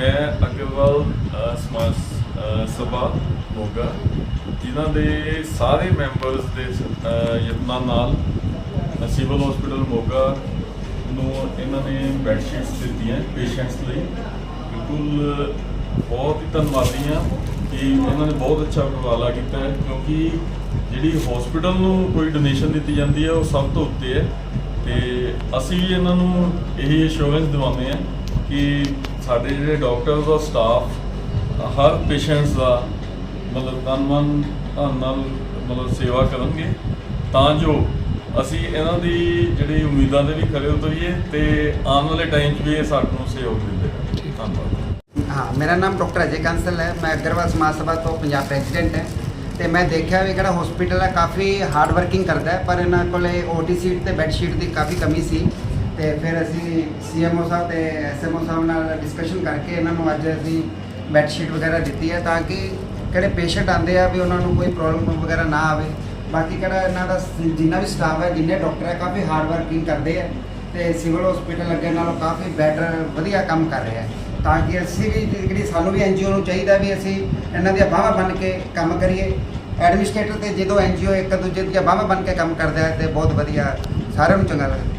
ਮੈਂ ਅਗਰਵਾਲ ਸਮਾਜ ਸਭਾ ਮੋਗਾ, ਜਿਨ੍ਹਾਂ ਦੇ ਸਾਰੇ ਮੈਂਬਰਸ ਦੇ ਯਤਨਾਂ ਨਾਲ ਸਿਵਲ ਹਸਪੀਟਲ ਮੋਗਾ ਨੂੰ ਇਹਨਾਂ ਨੇ ਬੈਡਸ਼ੀਟਸ ਦਿੱਤੀਆਂ ਪੇਸ਼ੈਂਟਸ ਲਈ। ਬਿਲਕੁਲ ਬਹੁਤ ਹੀ ਧੰਨਵਾਦੀ ਆ ਕਿ ਇਹਨਾਂ ਨੇ ਬਹੁਤ ਅੱਛਾ ਉਪਰਾਲਾ ਕੀਤਾ ਹੈ, ਕਿਉਂਕਿ ਜਿਹੜੀ ਹਸਪੀਟਲ ਨੂੰ ਕੋਈ ਡੋਨੇਸ਼ਨ ਦਿੱਤੀ ਜਾਂਦੀ ਹੈ, ਉਹ ਸਭ ਤੋਂ ਉੱਤੇ ਹੈ। ਤੇ ਅਸੀਂ ਇਹਨਾਂ ਨੂੰ ਇਹ ਅਸ਼ੋਰੈਂਸ ਦਿਵਾਉਂਦੇ ਆ ਕਿ ਸਾਡੇ ਜਿਹੜੇ ਡਾਕਟਰਸ ਔਰ ਸਟਾਫ ਹਰ ਪੇਸ਼ੈਂਟਸ ਦਾ ਮਤਲਬ ਤਨ ਮਨ ਧਨ ਨਾਲ ਮਤਲਬ ਸੇਵਾ ਕਰਨਗੇ ਤਾਂ ਜੋ ਅਸੀਂ ਇਹਨਾਂ ਦੀ ਜਿਹੜੀ ਉਮੀਦਾਂ ਦੇ ਵੀ ਖਰੇ ਉਤਰੀਏ ਤੇ ਆਉਣ ਵਾਲੇ ਟਾਈਮ 'ਚ ਵੀ ਇਹ ਸਾਨੂੰ ਸਹਿਯੋਗ ਦਿੰਦੇ ਧੰਨਵਾਦ। ਹਾਂ ਮੇਰਾ ਨਾਮ ਡਾਕਟਰ ਅਜੇ ਕੰਸਲ ਹੈ। ਮੈਂ ਅਗਰਵਾਲ ਸਮਾਜ ਸਭਾ ਤੋਂ ਪੰਜਾਬ ਪ੍ਰੈਜ਼ੀਡੈਂਟ ਹੈ ਤੇ ਮੈਂ ਦੇਖਿਆ ਵੀ ਕਿਹੜਾ ਹਸਪੀਟਲ ਹੈ ਕਾਫੀ ਹਾਰਡ ਵਰਕਿੰਗ ਕਰਦਾ ਹੈ ਪਰ ਇਹਨਾਂ ਕੋਲੇ ਓਟੀ ਸੀਟ ਤੇ ਬੈੱਡ ਸ਼ੀਟ ਦੀ ਕਾਫੀ ਕਮੀ ਸੀ। ਤੇ ਫਿਰ ਅਸੀਂ ਸੀਐਮਓ ਸਾਹਿਬ ਤੇ ਐਸਐਮਓ ਸਾਹਿਬ ਨਾਲ ਡਿਸਕਸ਼ਨ ਕਰਕੇ ਇਹਨਾਂ ਨੂੰ ਅੱਜ ਅਸੀਂ ਬੈੱਡ ਸ਼ੀਟ ਵਗੈਰਾ ਦਿੱਤੀ ਹੈ ਤਾਂ ਕਿ ਕਿਹੜੇ ਪੇਸ਼ੈਂਟ ਆਉਂਦੇ ਆ ਵੀ ਉਹਨਾਂ ਨੂੰ ਕੋਈ ਪ੍ਰੋਬਲਮ ਵਗੈਰਾ ਨਾ ਆਵੇ। ਬਾਕੀ ਕਿਹੜਾ ਇਹਨਾਂ ਦਾ ਜਿੰਨਾ ਵੀ ਸਟਾਫ ਹੈ, ਜਿੰਨੇ ਡਾਕਟਰ ਹੈ, ਕਾਫੀ ਹਾਰਡ ਵਰਕਿੰਗ ਕਰਦੇ ਆ ਤੇ ਸਿਵਲ ਹਸਪੀਟਲ ਅੱਗੇ ਨਾਲੋਂ ਕਾਫੀ ਬੈਟਰ ਵਧੀਆ ਕੰਮ ਕਰ ਰਿਹਾ ਹੈ। ਤਾਂ ਕਿ ਅਸੀਂ ਵੀ ਜਿਹੜੀ ਸਾਨੂੰ ਵੀ ਐਨਜੀਓ ਨੂੰ ਚਾਹੀਦਾ ਵੀ ਅਸੀਂ ਇਹਨਾਂ ਦੀਆਂ ਬਾਹਾਂ ਬਣ ਕੇ ਕੰਮ ਕਰੀਏ। ਐਡਮਿਨਿਸਟ੍ਰੇਟਰ ਤੇ ਜਦੋਂ ਐਨਜੀਓ ਇੱਕ ਦੂਜੇ ਦੀਆਂ ਬਾਹਾਂ ਬਣ ਕੇ ਕੰਮ ਕਰਦਾ ਹੈ ਤੇ ਬਹੁਤ ਵਧੀਆ, ਸਾਰਿਆਂ ਨੂੰ ਚੰਗਾ ਲੱਗਦਾ।